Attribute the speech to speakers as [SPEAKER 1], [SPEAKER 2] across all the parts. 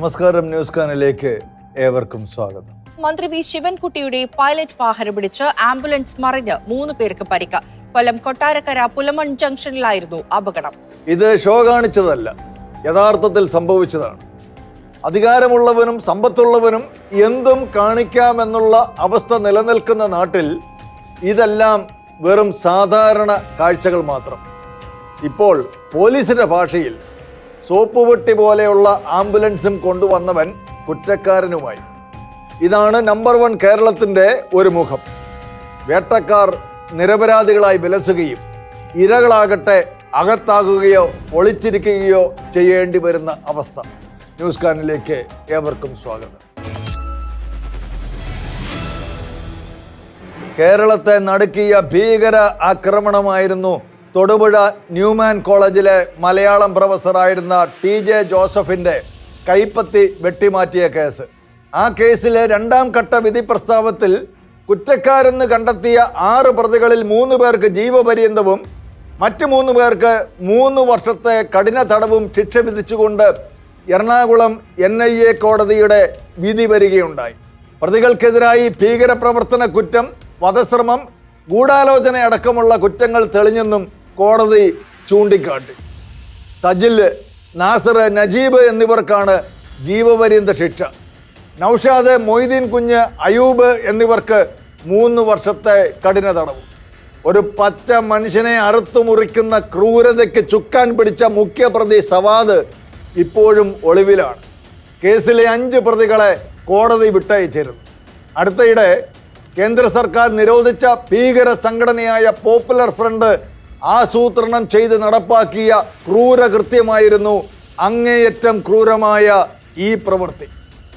[SPEAKER 1] നമസ്കാരം ന്യൂസ് കാനിലേക്ക് ഏവർക്കും സ്വാഗതം.
[SPEAKER 2] മന്ത്രി വി ശിവൻകുട്ടിയുടെ പൈലറ്റ് വാഹനം പിടിച്ച് ആംബുലൻസ് മറിഞ്ഞ് മൂന്ന് പേർക്ക് പരിക്ക്. കൊല്ലം കൊട്ടാരക്കര പുലമൺ ജംഗ്ഷനിലായിരുന്നു അപകടം.
[SPEAKER 1] ഇത് ഷോ കാണിച്ചതല്ല യഥാർത്ഥത്തിൽ സംഭവിച്ചതാണ്. അധികാരമുള്ളവനും സമ്പത്തുള്ളവനും എന്തും കാണിക്കാമെന്നുള്ള അവസ്ഥ നിലനിൽക്കുന്ന നാട്ടിൽ ഇതെല്ലാം വെറും സാധാരണ കാഴ്ചകൾ മാത്രം. ഇപ്പോൾ പോലീസിന്റെ ഭാഷയിൽ സോപ്പ് വെട്ടി പോലെയുള്ള ആംബുലൻസും കൊണ്ടുവന്നവൻ കുറ്റക്കാരനുമായി. ഇതാണ് നമ്പർ വൺ കേരളത്തിന്റെ ഒരു മുഖം. വേട്ടക്കാർ നിരപരാധികളായി വിലസുകയും ഇരകളാകട്ടെ അകത്താകുകയോ ഒളിച്ചിരിക്കുകയോ ചെയ്യേണ്ടി വരുന്ന അവസ്ഥ. ന്യൂസ് കാനിലേക്ക് ഏവർക്കും സ്വാഗതം. കേരളത്തെ നടുക്കിയ ഭീകര ആക്രമണമായിരുന്നു തൊടുപുഴ ന്യൂമാൻ കോളേജിലെ മലയാളം പ്രൊഫസറായിരുന്ന ടി ജെ ജോസഫിന്റെ കൈപ്പത്തി വെട്ടിമാറ്റിയ കേസ്. ആ കേസിലെ രണ്ടാം ഘട്ട വിധി പ്രസ്താവത്തിൽ കുറ്റക്കാരെന്ന് കണ്ടെത്തിയ ആറ് പ്രതികളിൽ മൂന്ന് പേർക്ക് ജീവപര്യന്തവും മറ്റ് മൂന്ന് പേർക്ക് മൂന്ന് വർഷത്തെ കഠിന തടവും ശിക്ഷ വിധിച്ചുകൊണ്ട് എറണാകുളം എൻ ഐ എ കോടതിയുടെ വിധി വരികയുണ്ടായി. പ്രതികൾക്കെതിരായി ഭീകരപ്രവർത്തന കുറ്റം വധശ്രമം ഗൂഢാലോചന അടക്കമുള്ള കുറ്റങ്ങൾ തെളിഞ്ഞെന്നും കോടതി ചൂണ്ടിക്കാട്ടി. സജിൽ നാസർ നജീബ് എന്നിവർക്കാണ് ജീവപര്യന്ത ശിക്ഷ. നൌഷാദ് മൊയ്തീൻ കുഞ്ഞ് അയൂബ് എന്നിവർക്ക് മൂന്ന് വർഷത്തെ കഠിന തടവ്. ഒരു പച്ച മനുഷ്യനെ അറുത്തു മുറിക്കുന്ന ക്രൂരതയ്ക്ക് ചുക്കാൻ പിടിച്ച മുഖ്യപ്രതി സവാദ് ഇപ്പോഴും ഒളിവിലാണ്. കേസിലെ അഞ്ച് പ്രതികളെ കോടതി വിട്ടയച്ചിരുന്നു. അടുത്തയിടെ കേന്ദ്ര സർക്കാർ നിരോധിച്ച ഭീകര സംഘടനയായ പോപ്പുലർ ഫ്രണ്ട് ആസൂത്രണം ചെയ്ത് നടപ്പാക്കിയ ക്രൂരകൃത്യമായിരുന്നു അങ്ങേയറ്റം ക്രൂരമായ ഈ പ്രവൃത്തി.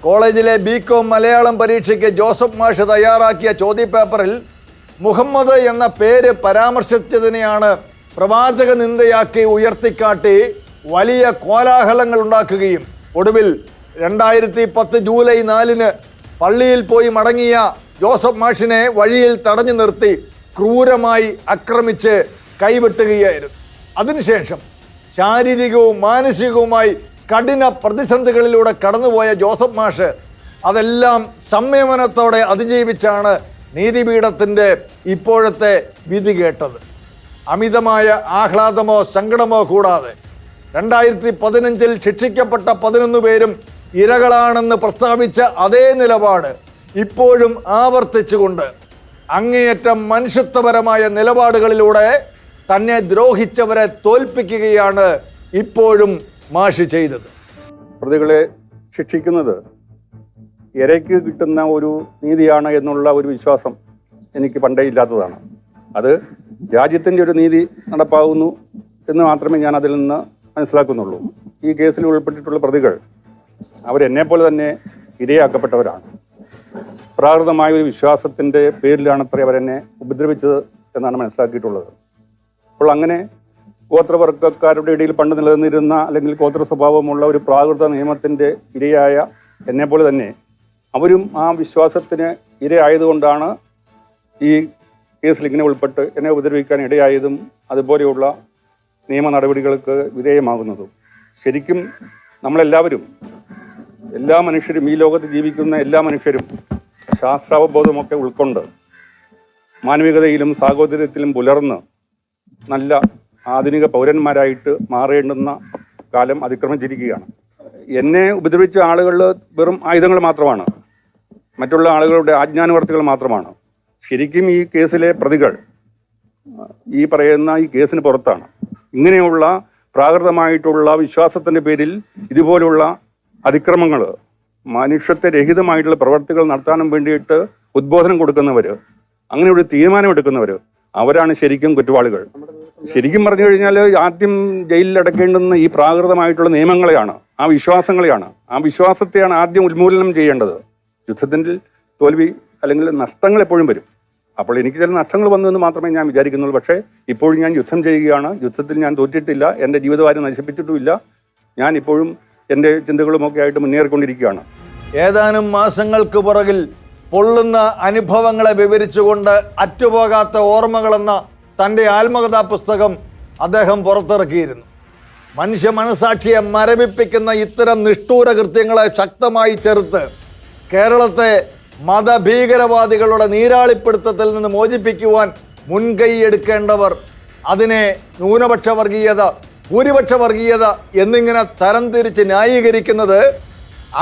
[SPEAKER 1] കോളേജിലെ ബി കോം മലയാളം പരീക്ഷയ്ക്ക് ജോസഫ് മാഷ് തയ്യാറാക്കിയ ചോദ്യപേപ്പറിൽ മുഹമ്മദ് എന്ന പേര് പരാമർശിച്ചതിനെയാണ് പ്രവാചക നിന്ദയാക്കി ഉയർത്തിക്കാട്ടി വലിയ കോലാഹലങ്ങൾ ഉണ്ടാക്കുകയും ഒടുവിൽ രണ്ടായിരത്തി പത്ത് ജൂലൈ നാലിന് പള്ളിയിൽ പോയി മടങ്ങിയ ജോസഫ് മാഷിനെ വഴിയിൽ തടഞ്ഞു നിർത്തി ക്രൂരമായി ആക്രമിച്ച് കൈവെട്ടുകയായിരുന്നു. അതിനുശേഷം ശാരീരികവും മാനസികവുമായി കഠിന പ്രതിസന്ധികളിലൂടെ കടന്നുപോയ ജോസഫ് മാഷ് അതെല്ലാം സംയമനത്തോടെ അതിജീവിച്ചാണ് നീതിപീഠത്തിന്റെ ഇപ്പോഴത്തെ വിധി കേട്ടത്. അമിതമായ ആഹ്ലാദമോ സങ്കടമോ കൂടാതെ രണ്ടായിരത്തി പതിനഞ്ചിൽ ശിക്ഷിക്കപ്പെട്ട പതിനൊന്ന് പേരും ഇരകളാണെന്ന് പ്രസ്താവിച്ച അതേ നിലപാട് ഇപ്പോഴും ആവർത്തിച്ചുകൊണ്ട് അങ്ങേയറ്റം മനുഷ്യത്വപരമായ നിലപാടുകളിലൂടെ തന്നെ ദ്രോഹിച്ചവരെ തോൽപ്പിക്കുകയാണ് ഇപ്പോഴും മാഷ് ചെയ്തത്.
[SPEAKER 3] പ്രതികളെ ശിക്ഷിക്കുന്നത് ഇരയ്ക്ക് കിട്ടുന്ന ഒരു നീതിയാണ് എന്നുള്ള ഒരു വിശ്വാസം എനിക്ക് പണ്ടേ ഇല്ലാത്തതാണ്. അത് രാജ്യത്തിന്റെ ഒരു നീതി നടപ്പാകുന്നു എന്ന് മാത്രമേ ഞാൻ അതിൽ നിന്ന് മനസ്സിലാക്കുന്നുള്ളൂ. ഈ കേസിൽ ഉൾപ്പെട്ടിട്ടുള്ള പ്രതികൾ അവരെന്നെ പോലെ തന്നെ ഇരയാക്കപ്പെട്ടവരാണ്. പ്രാകൃതമായ ഒരു വിശ്വാസത്തിന്റെ പേരിലാണത്രേ അവരെന്നെ ഉപദ്രവിച്ചത് എന്നാണ് മനസ്സിലാക്കിയിട്ടുള്ളത്. അപ്പോൾ അങ്ങനെ ഗോത്രവർഗക്കാരുടെ ഇടയിൽ പണ്ട് നിലനിന്നിരുന്ന അല്ലെങ്കിൽ ഗോത്ര സ്വഭാവമുള്ള ഒരു പ്രാകൃത നിയമത്തിന്റെ ഇരയായ എന്നെപ്പോലെ തന്നെ അവരും ആ വിശ്വാസത്തിന് ഇരയായതുകൊണ്ടാണ് ഈ കേസിൽ ഇങ്ങനെ ഉൾപ്പെട്ട് എന്നെ ഉപദ്രവിക്കാൻ ഇടയായതും അതുപോലെയുള്ള നിയമ നടപടികൾക്ക് വിധേയമാകുന്നതും. ശരിക്കും നമ്മളെല്ലാവരും എല്ലാ മനുഷ്യരും ഈ ലോകത്ത് ജീവിക്കുന്ന എല്ലാ മനുഷ്യരും ശാസ്ത്രാവബോധമൊക്കെ ഉൾക്കൊണ്ട് മാനവികതയിലും സാഹോദര്യത്തിലും പുലർന്ന് നല്ല ആധുനിക പൗരന്മാരായിട്ട് മാറേണ്ടുന്ന കാലം അതിക്രമിച്ചിരിക്കുകയാണ്. എന്നെ ഉപദ്രവിച്ച ആളുകൾ വെറും ആയുധങ്ങൾ മാത്രമാണ്. മറ്റുള്ള ആളുകളുടെ ആജ്ഞാനുവർത്തികൾ മാത്രമാണ്. ശരിക്കും ഈ കേസിലെ പ്രതികൾ ഈ പറയുന്ന ഈ കേസിന് പുറത്താണ്. ഇങ്ങനെയുള്ള പ്രാകൃതമായിട്ടുള്ള വിശ്വാസത്തിന്റെ പേരിൽ ഇതുപോലുള്ള അതിക്രമങ്ങൾ മനുഷ്യത്വ രഹിതമായിട്ടുള്ള പ്രവർത്തികൾ നടത്താനും വേണ്ടിയിട്ട് ഉദ്ബോധനം കൊടുക്കുന്നവർ അങ്ങനെ ഒരു തീരുമാനമെടുക്കുന്നവർ അവരാണ് ശരിക്കും കുറ്റവാളികൾ. ശരിക്കും പറഞ്ഞു കഴിഞ്ഞാൽ ആദ്യം ജയിലിൽ അടക്കേണ്ടുന്ന ഈ പ്രാകൃതമായിട്ടുള്ള നിയമങ്ങളെയാണ് ആ വിശ്വാസങ്ങളെയാണ്. ആ വിശ്വാസത്തെയാണ് ആദ്യം ഉന്മൂലനം ചെയ്യേണ്ടത്. യുദ്ധത്തിന്റെ തോൽവി അല്ലെങ്കിൽ നഷ്ടങ്ങൾ എപ്പോഴും വരും. അപ്പോൾ എനിക്ക് ചില നഷ്ടങ്ങൾ വന്നു എന്ന് മാത്രമേ ഞാൻ വിചാരിക്കുന്നുള്ളൂ. പക്ഷേ ഇപ്പോഴും ഞാൻ യുദ്ധം ചെയ്യുകയാണ്. യുദ്ധത്തിൽ ഞാൻ തോറ്റിട്ടില്ല. എന്റെ ജീവിതകാര്യം നശിപ്പിച്ചിട്ടുമില്ല. ഞാൻ ഇപ്പോഴും എന്റെ ചിന്തകളുമൊക്കെ ആയിട്ട് മുന്നേറിക്കൊണ്ടിരിക്കുകയാണ്.
[SPEAKER 1] ഏതാനും മാസങ്ങൾക്ക് പുറകിൽ പൊള്ളുന്ന അനുഭവങ്ങളെ വിവരിച്ചുകൊണ്ട് അറ്റുപോകാത്ത ഓർമ്മകളെന്ന തന്റെ ആത്മകഥാ പുസ്തകം അദ്ദേഹം പുറത്തിറക്കിയിരുന്നു. മനുഷ്യ മനസാക്ഷിയെ മരവിപ്പിക്കുന്ന ഇത്തരം നിഷ്ഠൂര കൃത്യങ്ങളെ ശക്തമായി ചെറുത്ത് കേരളത്തെ മതഭീകരവാദികളുടെ നീരാളിപ്പിടുത്തത്തിൽ നിന്ന് മോചിപ്പിക്കുവാൻ മുൻകൈയെടുക്കേണ്ടവർ അതിനെ ന്യൂനപക്ഷ വർഗീയത ഭൂരിപക്ഷ വർഗീയത എന്നിങ്ങനെ തരംതിരിച്ച് ന്യായീകരിക്കുന്നത്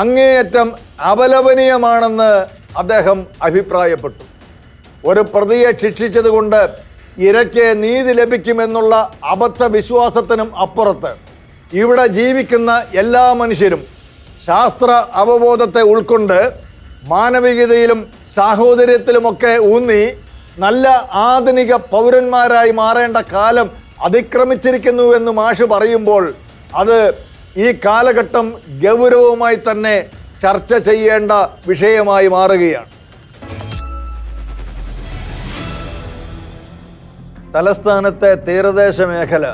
[SPEAKER 1] അങ്ങേയറ്റം അപലപനീയമാണെന്ന് അദ്ദേഹം അഭിപ്രായപ്പെട്ടു. ഒരു പ്രതിയെ ശിക്ഷിച്ചതുകൊണ്ട് ഇരയ്ക്ക് നീതി ലഭിക്കുമെന്നുള്ള അബദ്ധ വിശ്വാസത്തിനും അപ്പുറത്ത് ഇവിടെ ജീവിക്കുന്ന എല്ലാ മനുഷ്യരും ശാസ്ത്ര അവബോധത്തെ ഉൾക്കൊണ്ട് മാനവികതയിലും സാഹോദര്യത്തിലുമൊക്കെ ഊന്നി നല്ല ആധുനിക പൗരന്മാരായി മാറേണ്ട കാലം അതിക്രമിച്ചിരിക്കുന്നു എന്ന് മാഷ് പറയുമ്പോൾ അത് ഈ കാലഘട്ടം ഗൗരവമായി തന്നെ ചർച്ച ചെയ്യേണ്ട വിഷയമായി മാറുകയാണ്. തലസ്ഥാനത്തെ തീരദേശ മേഖല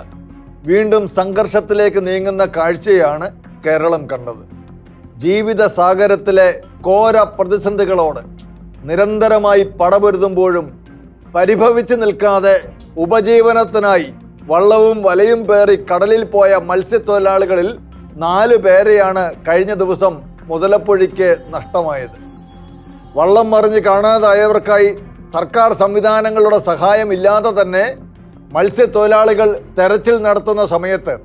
[SPEAKER 1] വീണ്ടും സംഘർഷത്തിലേക്ക് നീങ്ങുന്ന കാഴ്ചയാണ് കേരളം കണ്ടത്. ജീവിത സാഗരത്തിലെ കോര പ്രതിസന്ധികളോട് നിരന്തരമായി പടപൊരുതുമ്പോഴും പരിഭവിച്ചു നിൽക്കാതെ ഉപജീവനത്തിനായി വള്ളവും വലയും പേറി കടലിൽ പോയ മത്സ്യത്തൊഴിലാളികളിൽ നാല് പേരെയാണ് കഴിഞ്ഞ ദിവസം മുതലപ്പൊഴിക്ക് നഷ്ടമായത്. വള്ളം മറിഞ്ഞ് കാണാതായവർക്കായി സർക്കാർ സംവിധാനങ്ങളുടെ സഹായമില്ലാതെ തന്നെ മത്സ്യത്തൊഴിലാളികൾ തെരച്ചിൽ നടത്തുന്ന സമയത്ത്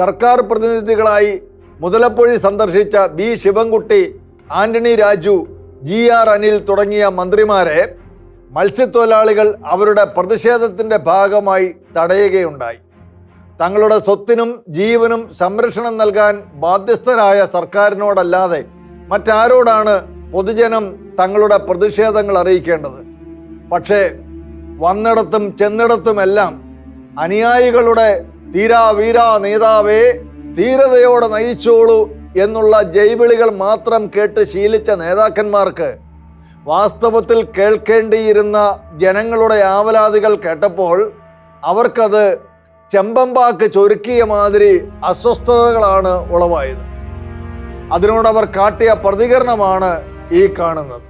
[SPEAKER 1] സർക്കാർ പ്രതിനിധികളായി മുതലപ്പൊഴി സന്ദർശിച്ച B Sivankutty Antony Raju G R Anil തുടങ്ങിയ മന്ത്രിമാരെ മത്സ്യത്തൊഴിലാളികൾ അവരുടെ പ്രതിഷേധത്തിന്റെ ഭാഗമായി തടയുകയുണ്ടായി. തങ്ങളുടെ സ്വത്തിനും ജീവനും സംരക്ഷണം നൽകാൻ ബാധ്യസ്ഥരായ സർക്കാരിനോടല്ലാതെ മറ്റാരോടാണ് പൊതുജനം തങ്ങളുടെ പ്രതിഷേധങ്ങൾ അറിയിക്കേണ്ടത്? പക്ഷേ വന്നിടത്തും ചെന്നിടത്തുമെല്ലാം അനുയായികളുടെ തീരാ വീരാ നേതാവേ ധീരതയോടെ നയിച്ചോളൂ എന്നുള്ള ജൈവിളികൾ മാത്രം കേട്ട് ശീലിച്ച നേതാക്കന്മാർക്ക് വാസ്തവത്തിൽ കേൾക്കേണ്ടിയിരുന്ന ജനങ്ങളുടെ ആവലാതികൾ കേട്ടപ്പോൾ അവർക്കത് ചെമ്പമ്പാക്ക് ചൊരുക്കിയ മാതിരി അസ്വസ്ഥതകളാണ് ഉളവായത്. അതിനോടവർ കാട്ടിയ പ്രതികരണമാണ് ഈ കാണുന്നത്.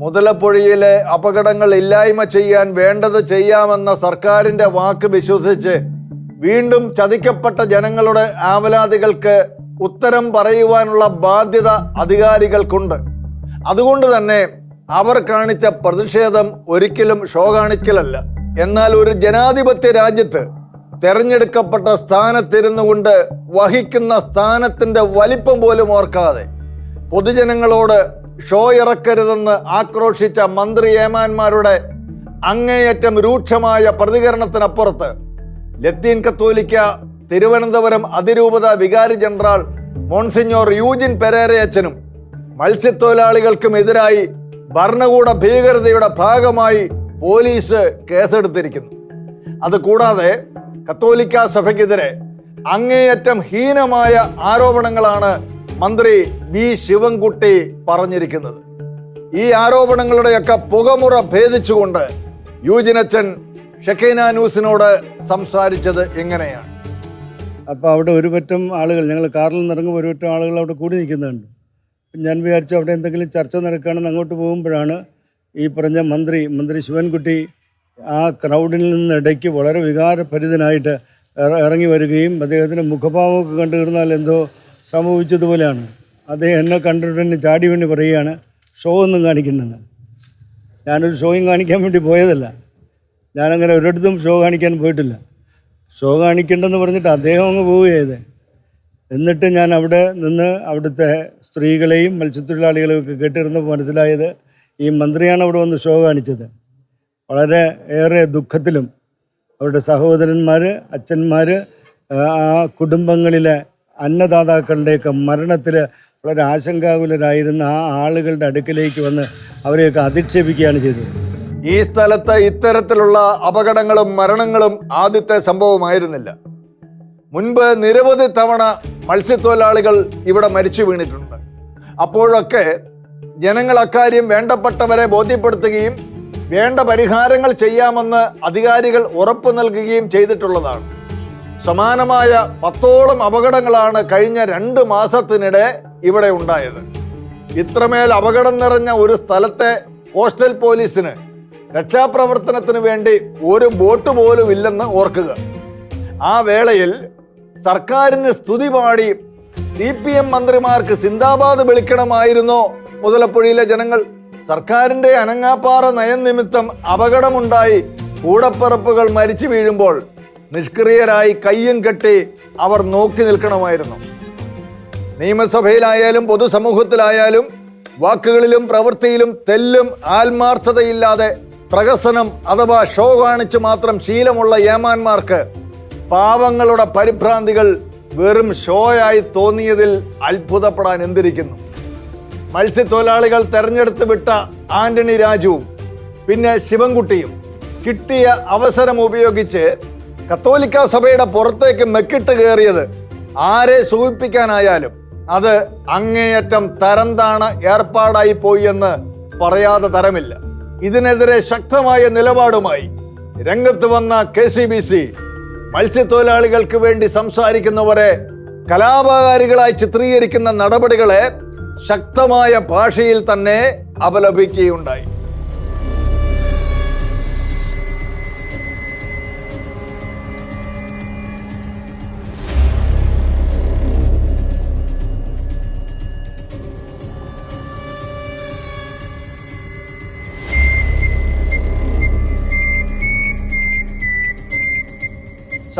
[SPEAKER 1] മുതലപ്പൊഴിയിലെ അപകടങ്ങൾ ഇല്ലായ്മ ചെയ്യാൻ വേണ്ടത് ചെയ്യാമെന്ന സർക്കാരിന്റെ വാക്ക് വിശ്വസിച്ച് വീണ്ടും ചതിക്കപ്പെട്ട ജനങ്ങളുടെ ആവലാതികൾക്ക് ഉത്തരം പറയുവാനുള്ള ബാധ്യത അധികാരികൾക്കുണ്ട്. അതുകൊണ്ട് തന്നെ അവർ കാണിച്ച പ്രതിഷേധം ഒരിക്കലും ഷോ കാണിക്കലല്ല എന്നാൽ ഒരു ജനാധിപത്യ രാജ്യത്ത് തെരഞ്ഞെടുക്കപ്പെട്ട സ്ഥാനത്തിരുന്നു കൊണ്ട് വഹിക്കുന്ന സ്ഥാനത്തിന്റെ വലിപ്പം പോലും ഓർക്കാതെ പൊതുജനങ്ങളോട് ഷോ ഇറക്കരുതെന്ന് ആക്രോശിച്ച മന്ത്രി ഏമാന്മാരുടെ അങ്ങേയറ്റം രൂക്ഷമായ പ്രതികരണത്തിനപ്പുറത്ത് ലത്തീൻ കത്തോലിക്ക തിരുവനന്തപുരം അതിരൂപത വികാരി ജനറൽ മോൺസിഞ്ഞോർ യൂജിൻ പെരേരയച്ചനും മത്സ്യത്തൊഴിലാളികൾക്കും എതിരായി ഭരണകൂട ഭീകരതയുടെ ഭാഗമായി പോലീസ് കേസെടുത്തിരിക്കുന്നു. അത് കൂടാതെ കത്തോലിക്ക സഭയ്ക്കെതിരെ അങ്ങേയറ്റം ഹീനമായ ആരോപണങ്ങളാണ് മന്ത്രി വി ശിവൻകുട്ടി പറഞ്ഞിരിക്കുന്നത്. ഈ ആരോപണങ്ങളുടെയൊക്കെ പുകമുറ ഭേദിച്ചുകൊണ്ട് യൂജിനച്ചൻ ഷെക്കൈന ന്യൂസിനോട് സംസാരിച്ചത് എങ്ങനെയാണ്?
[SPEAKER 4] അപ്പോൾ അവിടെ ഒരു പറ്റം ആളുകൾ ഞങ്ങൾ കാറിൽ നിന്ന് ഇറങ്ങുമ്പോൾ ഒരു പറ്റം ആളുകൾ അവിടെ കൂടി നിൽക്കുന്നുണ്ട്. ഞാൻ വിചാരിച്ചു അവിടെ എന്തെങ്കിലും ചർച്ച നടക്കുകയാണെന്ന് അങ്ങോട്ട് പോകുമ്പോഴാണ് ഈ പറഞ്ഞ മന്ത്രി മന്ത്രി ശിവൻകുട്ടി ആ ക്രൗഡിൽ നിന്ന് ഇടയ്ക്ക് വളരെ വികാരഭരിതനായിട്ട് ഇറങ്ങി വരികയും അദ്ദേഹത്തിന്റെ മുഖഭാവമൊക്കെ കണ്ടു കിടന്നാൽ എന്തോ സംഭവിച്ചതുപോലെയാണ് അദ്ദേഹം എന്നെ കണ്ടിട്ട് തന്നെ ചാടി വേണ്ടി പറയുകയാണ് ഷോ ഒന്നും കാണിക്കുന്നെന്ന്. ഞാനൊരു ഷോയും കാണിക്കാൻ വേണ്ടി പോയതല്ല. ഞാനങ്ങനെ ഒരിടത്തും ഷോ കാണിക്കാൻ പോയിട്ടില്ല. ഷോ കാണിക്കണ്ടെന്ന് പറഞ്ഞിട്ട് അദ്ദേഹം അങ്ങ് പോവുകയത് എന്നിട്ട് ഞാൻ അവിടെ നിന്ന് അവിടുത്തെ സ്ത്രീകളെയും മത്സ്യത്തൊഴിലാളികളെയും ഒക്കെ കേട്ടിരുന്നപ്പോൾ മനസ്സിലായത് ഈ മന്ത്രിയാണ് അവിടെ വന്ന് ഷോ കാണിച്ചത്. വളരെ ഏറെ ദുഃഖത്തിലും അവരുടെ സഹോദരന്മാർ അച്ഛന്മാർ ആ കുടുംബങ്ങളിലെ അന്നദാതാക്കളുടെയൊക്കെ മരണത്തിൽ വളരെ ആശങ്കാകുലരായിരുന്ന ആ ആളുകളുടെ അടുക്കിലേക്ക് വന്ന് അവരെയൊക്കെ അധിക്ഷേപിക്കുകയാണ് ചെയ്തത്.
[SPEAKER 1] ഈ സ്ഥലത്ത് ഇത്തരത്തിലുള്ള അപകടങ്ങളും മരണങ്ങളും ആദ്യത്തെ സംഭവമായിരുന്നില്ല. മുൻപ് നിരവധി തവണ മത്സ്യത്തൊഴിലാളികൾ ഇവിടെ മരിച്ചു വീണിട്ടുണ്ട്. അപ്പോഴൊക്കെ ജനങ്ങൾ അക്കാര്യം വേണ്ടപ്പെട്ടവരെ ബോധ്യപ്പെടുത്തുകയും വേണ്ട പരിഹാരങ്ങൾ ചെയ്യാമെന്ന് അധികാരികൾ ഉറപ്പു നൽകുകയും ചെയ്തിട്ടുള്ളതാണ്. സമാനമായ പത്തോളം അപകടങ്ങളാണ് കഴിഞ്ഞ രണ്ട് മാസത്തിനിടെ ഇവിടെ ഉണ്ടായത്. ഇത്രമേൽ അപകടം നിറഞ്ഞ ഒരു സ്ഥലത്തെ കോസ്റ്റൽ പോലീസിന് രക്ഷാപ്രവർത്തനത്തിന് വേണ്ടി ഒരു ബോട്ട് പോലും ഇല്ലെന്ന് ഓർക്കുക. ആ വേളയിൽ സർക്കാരിന് സ്തുതി പാടി സി പി എം മന്ത്രിമാർക്ക് സിന്ദാബാദ് വിളിക്കണമായിരുന്നോ മുതലപ്പുഴയിലെ ജനങ്ങൾ. സർക്കാരിന്റെ അനങ്ങാപ്പാറ നയം നിമിത്തം അപകടമുണ്ടായി. കൂടപ്പിറപ്പുകൾ മരിച്ചു വീഴുമ്പോൾ നിഷ്ക്രിയരായി കയ്യും കെട്ടി അവർ നോക്കി നിൽക്കണമായിരുന്നു. നിയമസഭയിലായാലും പൊതുസമൂഹത്തിലായാലും വാക്കുകളിലും പ്രവൃത്തിയിലും തെല്ലും ആത്മാർത്ഥതയില്ലാതെ പ്രഹസനം അഥവാ ഷോ കാണിച്ച് മാത്രം ശീലമുള്ള ഏമാന്മാർക്ക് പാവങ്ങളുടെ പരിഭ്രാന്തികൾ വെറും ഷോയായി തോന്നിയതിൽ അത്ഭുതപ്പെടാൻ എന്തിരിക്കുന്നു? മത്സ്യത്തൊഴിലാളികൾ തെരഞ്ഞെടുത്ത് വിട്ട ആന്റണി രാജുവും പിന്നെ ശിവൻകുട്ടിയും കിട്ടിയ അവസരം ഉപയോഗിച്ച് കത്തോലിക്ക സഭയുടെ പുറത്തേക്ക് മെക്കിട്ട് കയറിയത് ആരെ സൂചിപ്പിക്കാനായാലും അത് അങ്ങേയറ്റം തരംതാണ ഏർപ്പാടായി പോയി എന്ന് പറയാതെ തരമില്ല. ഇതിനെതിരെ ശക്തമായ നിലപാടുമായി രംഗത്ത് വന്ന കെ സി ബി സി മത്സ്യത്തൊഴിലാളികൾക്ക് വേണ്ടി സംസാരിക്കുന്നവരെ കലാപകാരികളായി ചിത്രീകരിക്കുന്ന നടപടികളെ ശക്തമായ ഭാഷയിൽ തന്നെ അപലപിക്കുകയുണ്ടായി.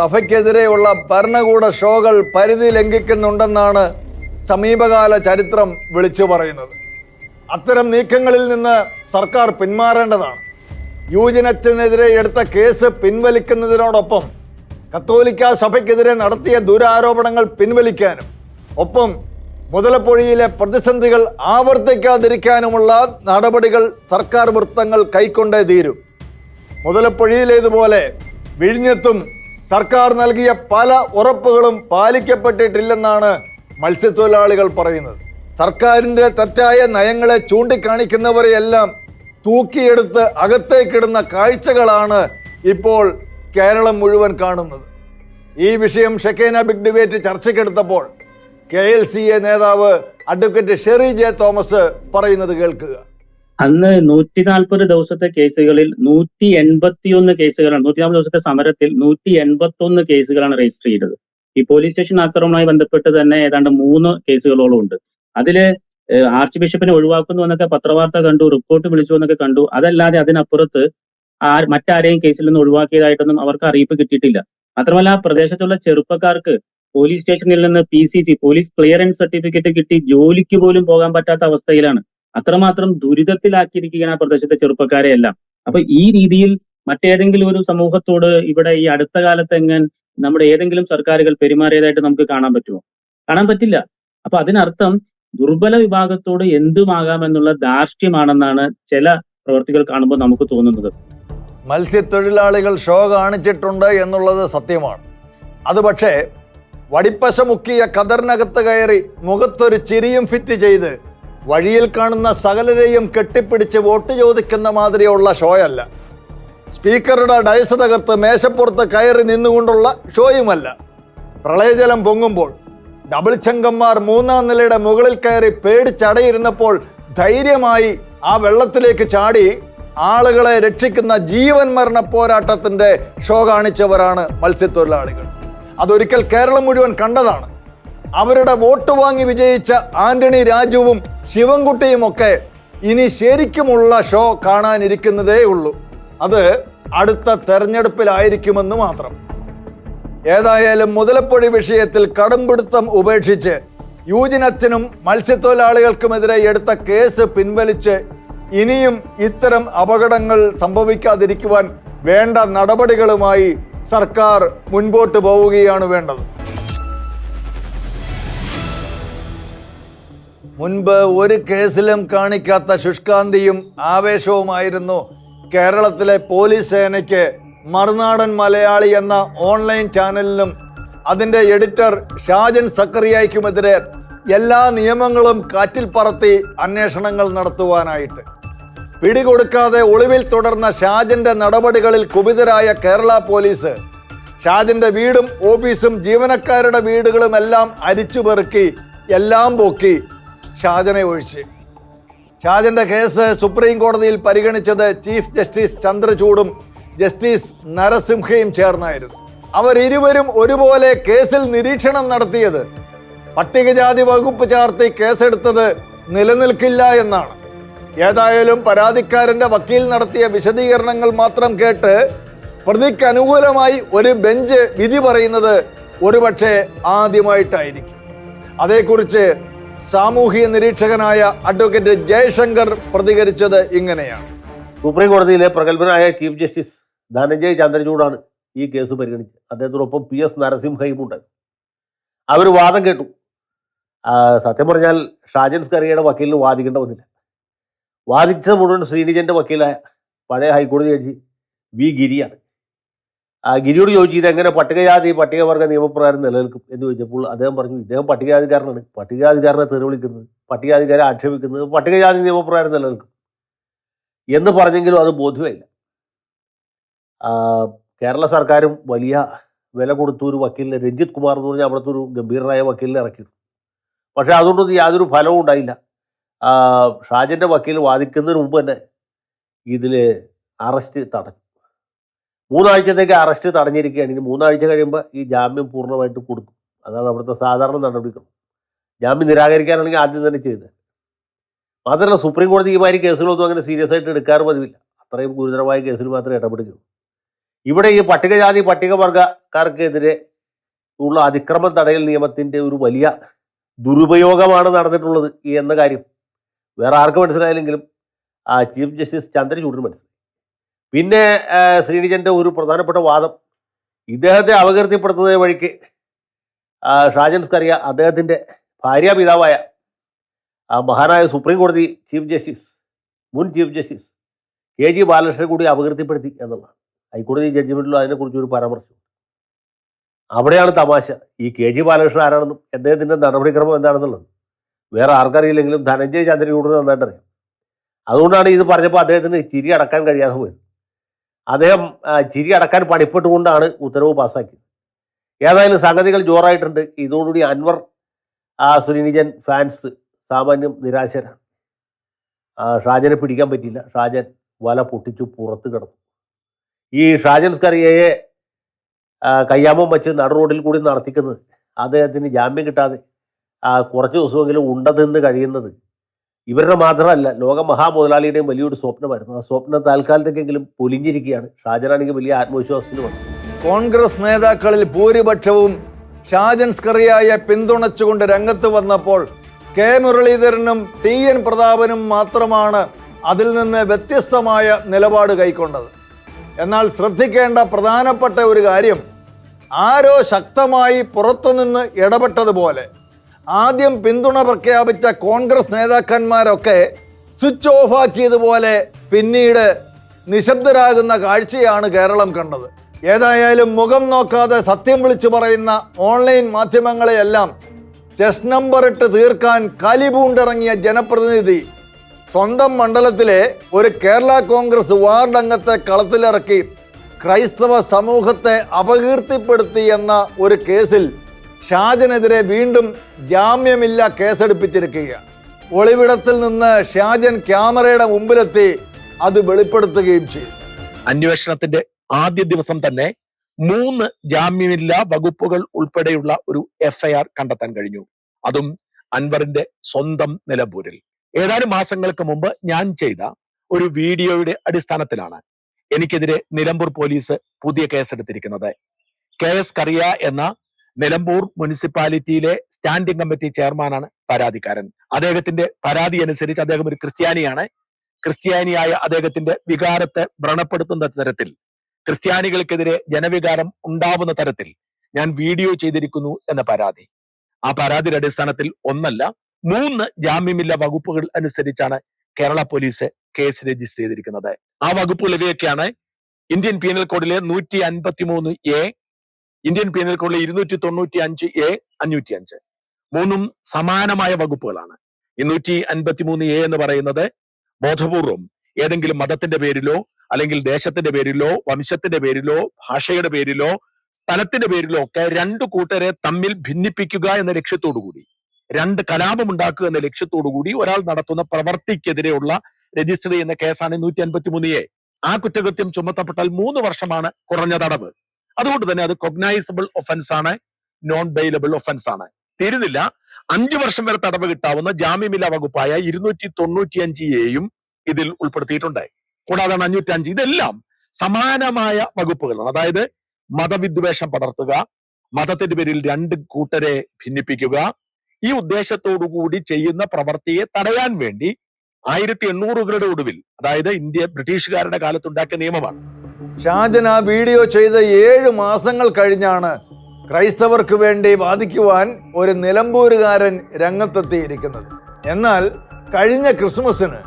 [SPEAKER 1] സഭയ്ക്കെതിരെയുള്ള ഭരണകൂട ഷോകൾ പരിധി ലംഘിക്കുന്നുണ്ടെന്നാണ് സമീപകാല ചരിത്രം വിളിച്ചു പറയുന്നത്. അത്തരം നീക്കങ്ങളിൽ നിന്ന് സർക്കാർ പിന്മാറേണ്ടതാണ്. യുവജനത്തിനെതിരെ എടുത്ത കേസ് പിൻവലിക്കുന്നതിനോടൊപ്പം കത്തോലിക്ക സഭയ്ക്കെതിരെ നടത്തിയ ദുരാരോപണങ്ങൾ പിൻവലിക്കാനും ഒപ്പം മുതലപ്പൊഴിയിലെ പ്രതിസന്ധികൾ ആവർത്തിക്കാതിരിക്കാനുമുള്ള നടപടികൾ സർക്കാർ വൃത്തങ്ങൾ കൈക്കൊണ്ടേ തീരും. മുതലപ്പൊഴിയിലേതുപോലെ വിഴിഞ്ഞത്തും സർക്കാർ നൽകിയ പല ഉറപ്പുകളും പാലിക്കപ്പെട്ടിട്ടില്ലെന്നാണ് മത്സ്യത്തൊഴിലാളികൾ പറയുന്നത്. സർക്കാരിന്റെ തെറ്റായ നയങ്ങളെ ചൂണ്ടിക്കാണിക്കുന്നവരെയെല്ലാം തൂക്കിയെടുത്ത് അകത്തേക്കിടുന്ന കാഴ്ചകളാണ് ഇപ്പോൾ കേരളം മുഴുവൻ കാണുന്നത്. ഈ വിഷയം ഷെക്കേന ബിഗ് ഡിബേറ്റ് ചർച്ചയ്ക്കെടുത്തപ്പോൾ കെ എൽ സി എ നേതാവ് അഡ്വക്കേറ്റ് ഷെറി ജെ തോമസ് പറയുന്നത് കേൾക്കുക.
[SPEAKER 5] അന്ന് നൂറ്റി നാൽപ്പത് ദിവസത്തെ കേസുകളിൽ നൂറ്റി എൺപത്തിയൊന്ന് കേസുകളാണ് നൂറ്റി നാൽപ്പത് ദിവസത്തെ സമരത്തിൽ നൂറ്റി എൺപത്തി ഒന്ന് കേസുകളാണ് രജിസ്റ്റർ ചെയ്തത്. ഈ പോലീസ് സ്റ്റേഷൻ ആക്രമണവുമായി ബന്ധപ്പെട്ട് തന്നെ ഏതാണ്ട് മൂന്ന് കേസുകളോളം ഉണ്ട്. അതിൽ ആർച്ച് ബിഷപ്പിനെ ഒഴിവാക്കുന്നു എന്നൊക്കെ പത്രവാർത്ത കണ്ടു റിപ്പോർട്ട് വിളിച്ചു എന്നൊക്കെ കണ്ടു. അതല്ലാതെ അതിനപ്പുറത്ത് മറ്റാരെയും കേസിൽ നിന്ന് ഒഴിവാക്കിയതായിട്ടൊന്നും അവർക്ക് അറിയിപ്പ് കിട്ടിയിട്ടില്ല. മാത്രമല്ല പ്രദേശത്തുള്ള ചെറുപ്പക്കാർക്ക് പോലീസ് സ്റ്റേഷനിൽ നിന്ന് P C C police clearance certificate കിട്ടി ജോലിക്ക് പോലും പോകാൻ പറ്റാത്ത അവസ്ഥയിലാണ്. അത്രമാത്രം ദുരിതത്തിലാക്കിയിരിക്കുകയാണ് ആ പ്രദേശത്തെ ചെറുപ്പക്കാരെ എല്ലാം. അപ്പൊ ഈ രീതിയിൽ മറ്റേതെങ്കിലും ഒരു സമൂഹത്തോട് ഇവിടെ ഈ അടുത്ത കാലത്ത് എങ്ങനെ നമ്മുടെ ഏതെങ്കിലും സർക്കാരുകൾ പെരുമാറിയതായിട്ട് നമുക്ക് കാണാൻ പറ്റുമോ? കാണാൻ പറ്റില്ല. അപ്പൊ അതിനർത്ഥം ദുർബല വിഭാഗത്തോട് എന്തുമാകാമെന്നുള്ള ധാർഷ്ട്യമാണെന്നാണ് ചില പ്രവർത്തികൾ കാണുമ്പോൾ നമുക്ക് തോന്നുന്നത്.
[SPEAKER 1] മത്സ്യത്തൊഴിലാളികൾ ഷോ കാണിച്ചിട്ടുണ്ട് എന്നുള്ളത് സത്യമാണ്. അത് പക്ഷേ വടിപ്പശ മുക്കിയ കതറിനകത്ത് കയറി മുഖത്തൊരു ചിരിയും ഫിറ്റ് ചെയ്ത് വഴിയിൽ കാണുന്ന സകലരെയും കെട്ടിപ്പിടിച്ച് വോട്ട് ചോദിക്കുന്ന മാതിരിയുള്ള ഷോയല്ല. സ്പീക്കറുടെ ഡയസ് തകർത്ത് മേശപ്പുറത്ത് കയറി നിന്നുകൊണ്ടുള്ള ഷോയുമല്ല. പ്രളയജലം പൊങ്ങുമ്പോൾ ഡബിൾ ചങ്കന്മാർ മൂന്നാം നിലയുടെ മുകളിൽ കയറി പേടിച്ചടയിരുന്നപ്പോൾ ധൈര്യമായി ആ വെള്ളത്തിലേക്ക് ചാടി ആളുകളെ രക്ഷിക്കുന്ന ജീവൻ മരണ പോരാട്ടത്തിന്റെ ഷോ കാണിച്ചവരാണ് മത്സ്യത്തൊഴിലാളികൾ. അതൊരിക്കൽ കേരളം മുഴുവൻ കണ്ടതാണ്. അവരുടെ വോട്ട് വാങ്ങി വിജയിച്ച ആന്റണി രാജുവും ശിവൻകുട്ടിയും ഒക്കെ ഇനി ശരിക്കുമുള്ള ഷോ കാണാനിരിക്കുന്നതേ ഉള്ളൂ. അത് അടുത്ത തെരഞ്ഞെടുപ്പിലായിരിക്കുമെന്ന് മാത്രം. ഏതായാലും മുതലപ്പൊഴി വിഷയത്തിൽ കടുംപിടുത്തം ഉപേക്ഷിച്ച് യൂജിനത്തിനും മത്സ്യത്തൊഴിലാളികൾക്കുമെതിരെ എടുത്ത കേസ് പിൻവലിച്ച് ഇനിയും ഇത്തരം അപകടങ്ങൾ സംഭവിക്കാതിരിക്കുവാൻ വേണ്ട നടപടികളുമായി സർക്കാർ മുൻപോട്ട് പോവുകയാണ് വേണ്ടത്. മുൻപ് ഒരു കേസിലും കാണിക്കാത്ത ശുഷ്കാന്തിയും ആവേശവുമായിരുന്നു കേരളത്തിലെ പോലീസ് സേനയ്ക്ക് മറുനാടൻ മലയാളി എന്ന ഓൺലൈൻ ചാനലിനും അതിന്റെ എഡിറ്റർ ഷാജൻ സക്കറിയായ്ക്കുമെതിരെ എല്ലാ നിയമങ്ങളും കാറ്റിൽ പറത്തി അന്വേഷണങ്ങൾ നടത്തുവാനായിട്ട്. പിടികൊടുക്കാതെ ഒളിവിൽ തുടർന്ന ഷാജന്റെ നടപടികളിൽ കുപിതരായ കേരള പോലീസ് ഷാജന്റെ വീടും ഓഫീസും ജീവനക്കാരുടെ വീടുകളും എല്ലാം അരിച്ചു പെറുക്കി എല്ലാം പൊക്കി ഷാജനെ ഒഴിച്ച്. ഷാജന്റെ കേസ് സുപ്രീം കോടതിയിൽ പരിഗണിച്ചത് ചീഫ് ജസ്റ്റിസ് ചന്ദ്രചൂഡും ജസ്റ്റിസ് നരസിംഹയും ചേർന്നായിരുന്നു. അവർ ഇരുവരും ഒരുപോലെ കേസിൽ നിരീക്ഷണം നടത്തിയത്. പട്ടികജാതി വകുപ്പ് ചാർത്തി കേസെടുത്തത് നിലനിൽക്കില്ല എന്നാണ്. ഏതായാലും പരാതിക്കാരന്റെ വക്കീൽ നടത്തിയ വിശദീകരണങ്ങൾ മാത്രം കേട്ട് പ്രതിക്ക് അനുകൂലമായി ഒരു ബെഞ്ച് വിധി പറയുന്നത് ഒരുപക്ഷെ ആദ്യമായിട്ടായിരിക്കും. അതേക്കുറിച്ച് സാമൂഹിക നിരീക്ഷകനായ അഡ്വക്കേറ്റ് ജയശങ്കർ പ്രതികരിച്ചത് ഇങ്ങനെയാണ്.
[SPEAKER 6] സുപ്രീം കോടതിയിലെ പ്രഗത്ഭനായ ചീഫ് ജസ്റ്റിസ് ധനഞ്ജയ് ചന്ദ്രചൂഡാണ് ഈ കേസ് പരിഗണിച്ചത്. അദ്ദേഹത്തോടൊപ്പം പി എസ് നരസിംഹയും ഉണ്ട്. അവർ വാദം കേട്ടു. സത്യം പറഞ്ഞാൽ ഷാജൻ സ്കറിയയുടെ വക്കീലിന് വാദിക്കേണ്ട വന്നില്ല വാദിച്ചത് മുഴുവൻ ശ്രീനിജന്റെ വക്കീലായ പഴയ ഹൈക്കോടതി ജഡ്ജി വി ഗിരിയാണ്. ഗിരിയോട് ചോദിച്ചു ഇതെങ്ങനെ പട്ടികജാതി പട്ടികവർഗ നിയമപ്രകാരം നിലനിൽക്കും? എന്ന് ചോദിച്ചപ്പോൾ അദ്ദേഹം പറഞ്ഞു ഇദ്ദേഹം പട്ടികജാതിക്കാരനാണ്. പട്ടികജാതിക്കാരനെ തെറിവിളിക്കുന്നത് പട്ടികജാതിക്കാരെ ആക്ഷേപിക്കുന്നത് പട്ടികജാതി നിയമപ്രകാരം നിലനിൽക്കും. എന്ന് പറഞ്ഞെങ്കിലും അത് ബോധ്യമായില്ല. കേരള സർക്കാരും വലിയ വില കൊടുത്തു ഒരു വക്കീലിനെ രഞ്ജിത്ത് കുമാർ എന്ന് പറഞ്ഞാൽ അവിടുത്തെ ഒരു ഗംഭീരനായ വക്കീലിനെ ഇറക്കിയിരുന്നു പക്ഷേ അതുകൊണ്ടൊന്നും യാതൊരു ഫലവും ഉണ്ടായില്ല. ഷാജന്റെ വക്കീൽ വാദിക്കുന്നതിന് മുമ്പ് തന്നെ ഇതിൽ അറസ്റ്റ് തടഞ്ഞു. മൂന്നാഴ്ചത്തേക്ക് അറസ്റ്റ് തടഞ്ഞിരിക്കുകയാണ്. ഇനി മൂന്നാഴ്ച കഴിയുമ്പോൾ ഈ ജാമ്യം പൂർണമായിട്ട് കൊടുക്കും. അതാണ് അവിടുത്തെ സാധാരണ നടപടിക്രമം. ജാമ്യം നിരാകരിക്കാനാണെങ്കിൽ ആദ്യം തന്നെ ചെയ്തത് മാത്രമല്ല സുപ്രീം കോടതി ഈ മാതിരി കേസുകളൊന്നും അങ്ങനെ സീരിയസ് ആയിട്ട് എടുക്കാറ് പതിവില്ല. അത്രയും ഗുരുതരമായ കേസിൽ മാത്രമേ ഇടപെടുകയുള്ളൂ. ഇവിടെ ഈ പട്ടികജാതി പട്ടികവർഗക്കാർക്കെതിരെ ഉള്ള അതിക്രമം തടയൽ നിയമത്തിന്റെ ഒരു വലിയ ദുരുപയോഗമാണ് നടന്നിട്ടുള്ളത് എന്ന കാര്യം. വേറെ ആർക്ക് മനസ്സിലായില്ലെങ്കിലും ആ ചീഫ് ജസ്റ്റിസ് ചന്ദ്രചൂഡിന് മനസ്സിലായി. പിന്നെ ശ്രീനിജന്റെ ഒരു പ്രധാനപ്പെട്ട വാദം. ഇദ്ദേഹത്തെ അപകീർത്തിപ്പെടുത്തുന്ന വഴിക്ക് ആ, ഷാജൻ സ്കറിയ അദ്ദേഹത്തിന്റെ ഭാര്യാപിതാവായ ആ മഹാനായ സുപ്രീം കോടതി ചീഫ് ജസ്റ്റിസ് മുൻ ചീഫ് ജസ്റ്റിസ് കെ ജി ബാലകൃഷ്ണനെ കൂടി അപകീർത്തിപ്പെടുത്തി എന്നുള്ളതാണ്. ഹൈക്കോടതി ജഡ്ജ്മെന്റിലും അതിനെക്കുറിച്ച് ഒരു പരാമർശം. അവിടെയാണ് തമാശ. ഈ കെ ജി ബാലകൃഷ്ണൻ ആരാണെന്നും അദ്ദേഹത്തിന്റെ നടപടിക്രമം എന്താണെന്നുള്ളത്. വേറെ ആർക്കറിയില്ലെങ്കിലും ധനഞ്ജയ് ചന്ദ്രനോട് നന്നായിട്ടറിയാം. അതുകൊണ്ടാണ് ഇത് പറഞ്ഞപ്പോൾ അദ്ദേഹത്തിന് ചിരി അടക്കാൻ കഴിയാതെ പോയത്. അദ്ദേഹം ചിരി അടക്കാൻ പണിപ്പെട്ടുകൊണ്ടാണ് ഉത്തരവ് പാസ്സാക്കിയത്. ഏതായാലും സംഗതികൾ ജോറായിട്ടുണ്ട്. ഇതോടുകൂടി അൻവർ ശ്രീനിജൻ ഫാൻസ് സാമാന്യം നിരാശരാണ്. ഷാജനെ പിടിക്കാൻ പറ്റിയില്ല. ഷാജൻ വല പൊട്ടിച്ചു പുറത്ത് കിടന്നു. ഈ ഷാജൻ സ്കറിയയെ കയ്യാമം വെച്ച് നട റോഡിൽ കൂടി നടത്തിക്കുന്നത് അദ്ദേഹത്തിന് ജാമ്യം കിട്ടാതെ കുറച്ച് ദിവസമെങ്കിലും ഉണ്ട തിന്ന് കഴിയുന്നത് ഇവരുടെ മാത്രമല്ല ലോക മഹാമുതലാളിയുടെയും വലിയൊരു സ്വപ്നമായിരുന്നു. ആ സ്വപ്നം താൽക്കാലത്തേക്കെങ്കിലും പൊലിഞ്ഞിരിക്കുകയാണ്. ഷാജനാണെങ്കിൽ വലിയ ആത്മവിശ്വാസത്തിന് വന്നു
[SPEAKER 1] കോൺഗ്രസ് നേതാക്കളിൽ ഭൂരിപക്ഷവും ഷാജൻ സ്കറിയായെ പിന്തുണച്ചുകൊണ്ട് രംഗത്ത് വന്നപ്പോൾ കെ മുരളീധരനും ടി എൻ പ്രതാപനും മാത്രമാണ് അതിൽ നിന്ന് വ്യത്യസ്തമായ നിലപാട് കൈക്കൊണ്ടത്. എന്നാൽ ശ്രദ്ധിക്കേണ്ട പ്രധാനപ്പെട്ട ഒരു കാര്യം ആരോ ശക്തമായി പുറത്തുനിന്ന് ഇടപെട്ടതുപോലെ ആദ്യം പിന്തുണ പ്രഖ്യാപിച്ച കോൺഗ്രസ് നേതാക്കന്മാരൊക്കെ സ്വിച്ച് ഓഫ് ആക്കിയതുപോലെ പിന്നീട് നിശബ്ദരാകുന്ന കാഴ്ചയാണ് കേരളം കണ്ടത്. ഏതായാലും മുഖം നോക്കാതെ സത്യം വിളിച്ചു പറയുന്ന ഓൺലൈൻ മാധ്യമങ്ങളെയെല്ലാം ചെസ് നമ്പർ ഇട്ട് തീർക്കാൻ കലിപൂണ്ടിറങ്ങിയ ജനപ്രതിനിധി സ്വന്തം മണ്ഡലത്തിലെ ഒരു കേരള കോൺഗ്രസ് വാർഡ് അംഗത്തെ കളത്തിലിറക്കി ക്രൈസ്തവ സമൂഹത്തെ അപകീർത്തിപ്പെടുത്തി എന്ന ഒരു കേസിൽ ഷാജനെതിരെ വീണ്ടും ജാമ്യമില്ല കേസെടുപ്പിച്ചിരിക്കുകയാണ്. ഒളിവിടത്തിൽ നിന്ന് ഷാജൻ ക്യാമറയുടെ മുമ്പിലെത്തി അത് വെളിപ്പെടുത്തുകയും ചെയ്തു.
[SPEAKER 7] അന്വേഷണത്തിന്റെ ആദ്യ ദിവസം തന്നെ മൂന്ന് ജാമ്യമില്ലാ വകുപ്പുകൾ ഉൾപ്പെടെയുള്ള ഒരു എഫ്ഐആർ കണ്ടെത്താൻ കഴിഞ്ഞു. അതും അൻവറിന്റെ സ്വന്തം നിലമ്പൂരിൽ. ഏതാനും മാസങ്ങൾക്ക് മുമ്പ് ഞാൻ ചെയ്ത ഒരു വീഡിയോയുടെ അടിസ്ഥാനത്തിലാണ് എനിക്കെതിരെ നിലമ്പൂർ പോലീസ് പുതിയ കേസെടുത്തിരിക്കുന്നത്. കെ എസ് കറിയ എന്ന നിലമ്പൂർ മുനിസിപ്പാലിറ്റിയിലെ സ്റ്റാൻഡിംഗ് കമ്മിറ്റി ചെയർമാനാണ് പരാതിക്കാരൻ. അദ്ദേഹത്തിന്റെ പരാതി അനുസരിച്ച് അദ്ദേഹം ഒരു ക്രിസ്ത്യാനിയാണ്. ക്രിസ്ത്യാനിയായ അദ്ദേഹത്തിന്റെ വികാരത്തെ വ്രണപ്പെടുത്തുന്ന തരത്തിൽ ക്രിസ്ത്യാനികൾക്കെതിരെ ജനവികാരം ഉണ്ടാവുന്ന തരത്തിൽ ഞാൻ വീഡിയോ ചെയ്തിരിക്കുന്നു എന്ന പരാതി. ആ പരാതിയുടെ അടിസ്ഥാനത്തിൽ ഒന്നല്ല മൂന്ന് ജാമ്യമില്ല വകുപ്പുകൾ അനുസരിച്ചാണ് കേരള പോലീസ് കേസ് രജിസ്റ്റർ ചെയ്തിരിക്കുന്നത്. ആ വകുപ്പുകൾ ഇവയൊക്കെയാണ് ഇന്ത്യൻ പീനൽ കോഡിലെ നൂറ്റി അൻപത്തി മൂന്ന് എ ഇന്ത്യൻ പീനൽ കോഡിലെ ഇരുന്നൂറ്റി തൊണ്ണൂറ്റി അഞ്ച് എ അഞ്ഞൂറ്റി അഞ്ച് മൂന്നും സമാനമായ വകുപ്പുകളാണ്. ഇരുന്നൂറ്റി നൂറ്റി അൻപത്തി മൂന്ന് എ എന്ന് പറയുന്നത് ബോധപൂർവം ഏതെങ്കിലും മതത്തിന്റെ പേരിലോ അല്ലെങ്കിൽ ദേശത്തിന്റെ പേരിലോ വംശത്തിന്റെ പേരിലോ ഭാഷയുടെ പേരിലോ സ്ഥലത്തിന്റെ പേരിലോ ഒക്കെ രണ്ട് കൂട്ടരെ തമ്മിൽ ഭിന്നിപ്പിക്കുക എന്ന ലക്ഷ്യത്തോടു കൂടി രണ്ട് കലാപം ഉണ്ടാക്കുക എന്ന ലക്ഷ്യത്തോടു കൂടി ഒരാൾ നടത്തുന്ന പ്രവർത്തിക്കെതിരെയുള്ള രജിസ്റ്റർ ചെയ്യുന്ന കേസാണ് നൂറ്റി അൻപത്തി മൂന്ന് എ ആ കുറ്റകൃത്യം ചുമത്തപ്പെട്ടാൽ മൂന്ന് വർഷമാണ് കുറഞ്ഞ തടവ്. അതുകൊണ്ട് തന്നെ അത് കൊഗ്നൈസബിൾ ഒഫൻസ് ആണ് നോൺ ബെയിലബിൾ ഒഫൻസ് ആണ്. തീരുന്നില്ല. അഞ്ചു വർഷം വരെ തടവ് കിട്ടാവുന്ന ജാമ്യമില്ലാ വകുപ്പായ ഇരുന്നൂറ്റി തൊണ്ണൂറ്റി അഞ്ച് എയും ഇതിൽ ഉൾപ്പെടുത്തിയിട്ടുണ്ട്. കൂടാതെ അഞ്ഞൂറ്റി അഞ്ച് ഇതെല്ലാം സമാനമായ വകുപ്പുകളാണ്. അതായത് മതവിദ്വേഷം പടർത്തുക മതത്തിന്റെ പേരിൽ രണ്ട് കൂട്ടരെ ഭിന്നിപ്പിക്കുക ഈ കൂടി ചെയ്യുന്ന പ്രവൃത്തിയെ തടയാൻ വേണ്ടി ആയിരത്തി എണ്ണൂറുകളുടെ ഒടുവിൽ അതായത് ഇന്ത്യ ബ്രിട്ടീഷുകാരുടെ കാലത്തുണ്ടാക്കിയ നിയമമാണ്.
[SPEAKER 1] ഷാജൻ ആ വീഡിയോ ചെയ്ത ഏഴ് മാസങ്ങൾ കഴിഞ്ഞാണ് ക്രൈസ്തവർക്ക് വേണ്ടി വാദിക്കുവാൻ ഒരു നിലമ്പൂരുകാരൻ രംഗത്തെത്തിയിരിക്കുന്നത്. എന്നാൽ കഴിഞ്ഞ ക്രിസ്മസിന്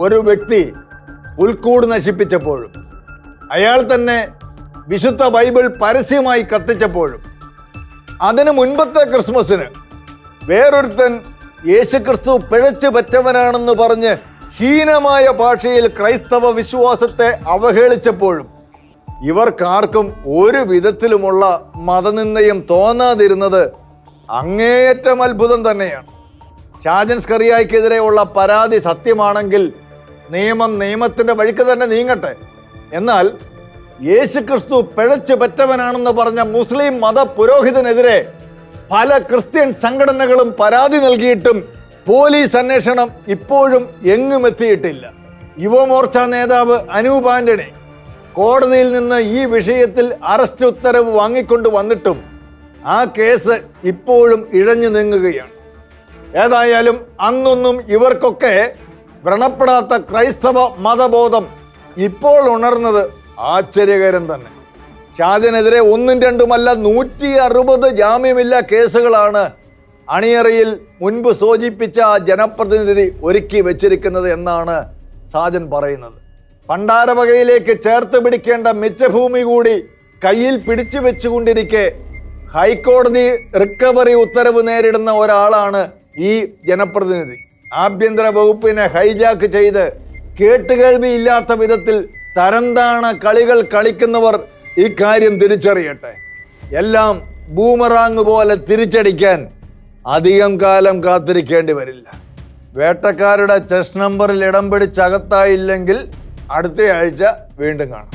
[SPEAKER 1] ഒരു വ്യക്തി പുൽക്കൂട് നശിപ്പിച്ചപ്പോഴും അയാൾ തന്നെ വിശുദ്ധ ബൈബിൾ പരസ്യമായി കത്തിച്ചപ്പോഴും അതിനു മുൻപത്തെ ക്രിസ്മസിന് വേറൊരുത്തൻ യേശുക്രിസ്തു പിഴച്ചു പറ്റവനാണെന്ന് പറഞ്ഞ് ഹീനമായ ഭാഷയിൽ ക്രൈസ്തവ വിശ്വാസത്തെ അവഹേളിച്ചപ്പോഴും ഇവർക്കാർക്കും ഒരു വിധത്തിലുമുള്ള മതനിന്ദയും തോന്നാതിരുന്നത് അങ്ങേയറ്റം അത്ഭുതം തന്നെയാണ്. ഷാജൻ സ്കറിയായ്ക്കെതിരെയുള്ള പരാതി സത്യമാണെങ്കിൽ നിയമം നിയമത്തിന്റെ വഴിക്ക് തന്നെ നീങ്ങട്ടെ. എന്നാൽ യേശുക്രിസ്തു പിഴച്ചു പറ്റവനാണെന്ന് പറഞ്ഞ മുസ്ലിം മത പുരോഹിതനെതിരെ പല ക്രിസ്ത്യൻ സംഘടനകളും പരാതി നൽകിയിട്ടും പോലീസ് അന്വേഷണം ഇപ്പോഴും എങ്ങും എത്തിയിട്ടില്ല. യുവമോർച്ച നേതാവ് അനൂപ് ആന്റണി കോടതിയിൽ നിന്ന് ഈ വിഷയത്തിൽ അറസ്റ്റ് ഉത്തരവ് വാങ്ങിക്കൊണ്ട് വന്നിട്ടും ആ കേസ് ഇപ്പോഴും ഇഴഞ്ഞു നീങ്ങുകയാണ്. ഏതായാലും അന്നൊന്നും ഇവർക്കൊക്കെ വ്രണപ്പെടാത്ത ക്രൈസ്തവ മതബോധം ഇപ്പോൾ ഉണർന്നത് ആശ്ചര്യകരം തന്നെ. ഷാജനെതിരെ ഒന്നും രണ്ടുമല്ല നൂറ്റി അറുപത് ജാമ്യമില്ല കേസുകളാണ് അണിയറയിൽ മുൻപ് സൂചിപ്പിച്ച ജനപ്രതിനിധി ഒരുക്കി വെച്ചിരിക്കുന്നത് എന്നാണ് സാജൻ പറയുന്നത്. പണ്ടാരവകയിലേക്ക് ചേർത്ത് പിടിക്കേണ്ട മിച്ചഭൂമി കൂടി കയ്യിൽ പിടിച്ചു വെച്ചുകൊണ്ടിരിക്കെ ഹൈക്കോടതി റിക്കവറി ഉത്തരവ് നേരിടുന്ന ഒരാളാണ് ഈ ജനപ്രതിനിധി. ആഭ്യന്തര വകുപ്പിനെ ഹൈജാക്ക് ചെയ്ത് കേട്ടുകേൾവി ഇല്ലാത്ത വിധത്തിൽ തരംതാണ കളികൾ കളിക്കുന്നവർ ഇക്കാര്യം തിരിച്ചറിയട്ടെ. എല്ലാം ബൂമറാങ് പോലെ തിരിച്ചടിക്കാൻ അധികം കാലം കാത്തിരിക്കേണ്ടി വരില്ല. വേട്ടക്കാരുടെ ചെസ് നമ്പറിൽ ഇടം പിടിച്ചകത്തായില്ലെങ്കിൽ അടുത്തയാഴ്ച വീണ്ടും കാണാം.